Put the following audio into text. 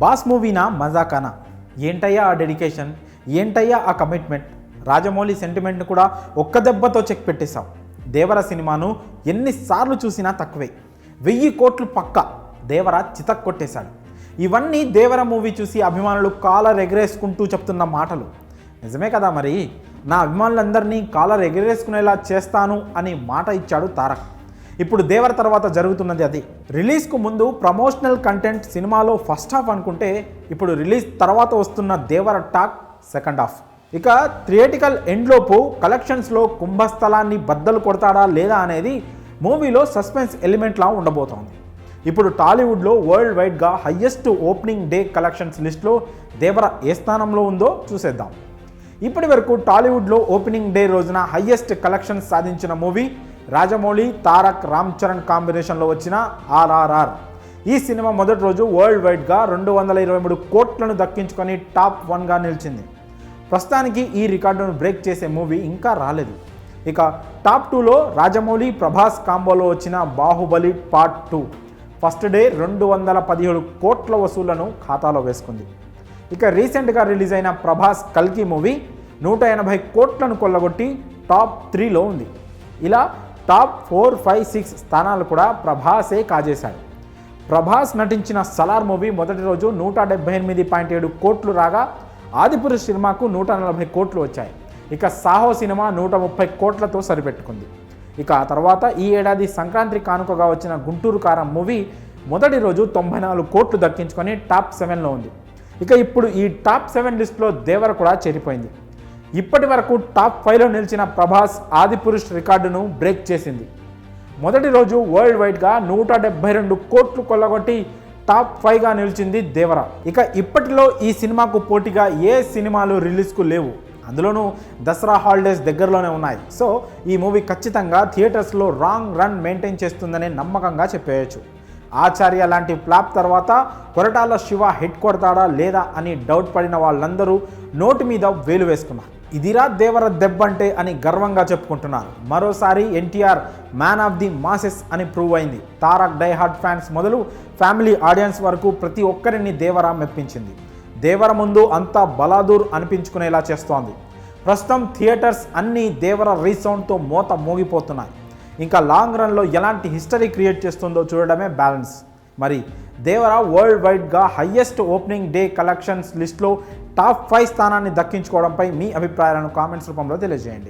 Boss మూవీనా మజాకానా? ఏంటయ్యా ఆ dedication? ఏంటయ్యా ఆ కమిట్మెంట్? రాజమౌళి సెంటిమెంట్ని కూడా ఒక్క దెబ్బతో చెక్ పెట్టేశాం. దేవర సినిమాను ఎన్నిసార్లు చూసినా తక్కువే. వెయ్యి కోట్లు పక్క. దేవర చితక్ కొట్టేశాడు. ఇవన్నీ దేవర మూవీ చూసి అభిమానులు కాలర్ ఎగరేసుకుంటూ చెప్తున్న మాటలు. నిజమే కదా మరి? నా అభిమానులందరినీ కాలర్ ఎగరేసుకునేలా చేస్తాను అని మాట ఇచ్చాడు తారక్. ఇప్పుడు దేవర తర్వాత జరుగుతున్నది అది. రిలీజ్కు ముందు ప్రమోషనల్ కంటెంట్ సినిమాలో ఫస్ట్ హాఫ్ అనుకుంటే ఇప్పుడు రిలీజ్ తర్వాత వస్తున్న దేవర టాక్ సెకండ్ హాఫ్. ఇక థియేటికల్ ఎండ్లోపు కలెక్షన్స్లో కుంభస్థలాన్ని బద్దలు కొడతాడా లేదా అనేది మూవీలో సస్పెన్స్ ఎలిమెంట్లా ఉండబోతోంది. ఇప్పుడు టాలీవుడ్లో వరల్డ్ వైడ్గా హయ్యెస్ట్ ఓపెనింగ్ డే కలెక్షన్స్ లిస్ట్లో దేవర ఏ స్థానంలో ఉందో చూసేద్దాం. ఇప్పటి వరకు టాలీవుడ్లో ఓపెనింగ్ డే రోజున హయ్యెస్ట్ కలెక్షన్స్ సాధించిన మూవీ రాజమౌళి తారక్ రామ్ చరణ్ కాంబినేషన్లో వచ్చిన ఆర్ఆర్ఆర్. ఈ సినిమా మొదటి రోజు వరల్డ్ వైడ్గా రెండు వందల ఇరవై మూడు కోట్లను దక్కించుకొని టాప్ వన్గా నిలిచింది. ప్రస్తుతానికి ఈ రికార్డును బ్రేక్ చేసే మూవీ ఇంకా రాలేదు. ఇక టాప్ టూలో రాజమౌళి ప్రభాస్ కాంబోలో వచ్చిన Baahubali part two. First day రెండు వందల పదిహేడు కోట్ల వసూళ్ళను ఖాతాలో వేసుకుంది. ఇక రీసెంట్గా రిలీజ్ అయిన ప్రభాస్ కల్కి మూవీ నూట ఎనభై కోట్లను కొల్లగొట్టి టాప్ త్రీలో ఉంది. ఇలా టాప్ ఫోర్ ఫైవ్ సిక్స్ స్థానాలు కూడా ప్రభాసే కాజేశాడు ప్రభాస్ నటించిన సలార్ మూవీ మొదటి రోజు నూట డెబ్బై ఎనిమిది పాయింట్ ఏడు కోట్లు రాగా ఆదిపురుష్ సినిమాకు నూట నలభై కోట్లు వచ్చాయి. ఇక సాహో సినిమా నూట ముప్పై కోట్లతో సరిపెట్టుకుంది. ఇక ఆ తర్వాత ఈ ఏడాది సంక్రాంతి కానుకగా వచ్చిన గుంటూరు కారం మూవీ మొదటి రోజు తొంభై నాలుగు కోట్లు దక్కించుకొని టాప్ సెవెన్లో ఉంది. ఇక ఇప్పుడు ఈ టాప్ సెవెన్ లిస్ట్లో దేవర కూడా చేరిపోయింది. ఇప్పటి వరకు టాప్ ఫైవ్లో నిలిచిన ప్రభాస్ ఆదిపురుష్ రికార్డును బ్రేక్ చేసింది. మొదటి రోజు వరల్డ్ వైడ్గా నూట డెబ్బై రెండు కోట్లు కొల్లగొట్టి టాప్ ఫైవ్గా నిలిచింది దేవర. ఇక ఇప్పటిలో ఈ సినిమాకు పోటీగా ఏ సినిమాలు రిలీజ్కు లేవు. అందులోనూ దసరా హాలిడేస్ దగ్గరలోనే ఉన్నాయి. సో ఈ మూవీ ఖచ్చితంగా థియేటర్స్లో రాంగ్ రన్ మెయింటైన్ చేస్తుందనే నమ్మకంగా చెప్పేయచ్చు. ఆచార్య లాంటి ఫ్లాప్ తర్వాత కొరటాల శివ హిట్ కొడతాడా లేదా అని డౌట్ పడిన వాళ్ళందరూ నోటి మీద వేలు వేసుకున్నారు. ఇదిరా దేవర దెబ్బంటే అని గర్వంగా చెప్పుకుంటున్నారు. మరోసారి NTR man of the masses అని ప్రూవ్ అయింది. తారక్ డైహార్డ్ ఫ్యాన్స్ మొదలు ఫ్యామిలీ ఆడియన్స్ వరకు ప్రతి ఒక్కరిని దేవర మెప్పించింది. దేవర ముందు అంతా బలాదూర్ అనిపించుకునేలా చేస్తోంది. ప్రస్తుతం థియేటర్స్ అన్నీ దేవర రీసౌండ్తో మోత మోగిపోతున్నాయి. ఇంకా లాంగ్ రన్లో ఎలాంటి హిస్టరీ క్రియేట్ చేస్తుందో చూడడమే బ్యాలెన్స్. మరి దేవర వరల్డ్ వైడ్గా హయ్యెస్ట్ ఓపెనింగ్ డే కలెక్షన్స్ లిస్ట్లో టాప్ ఫైవ్ స్థానాన్ని దక్కించుకోవడంపై మీ అభిప్రాయాలను కామెంట్స్ రూపంలో తెలియజేయండి.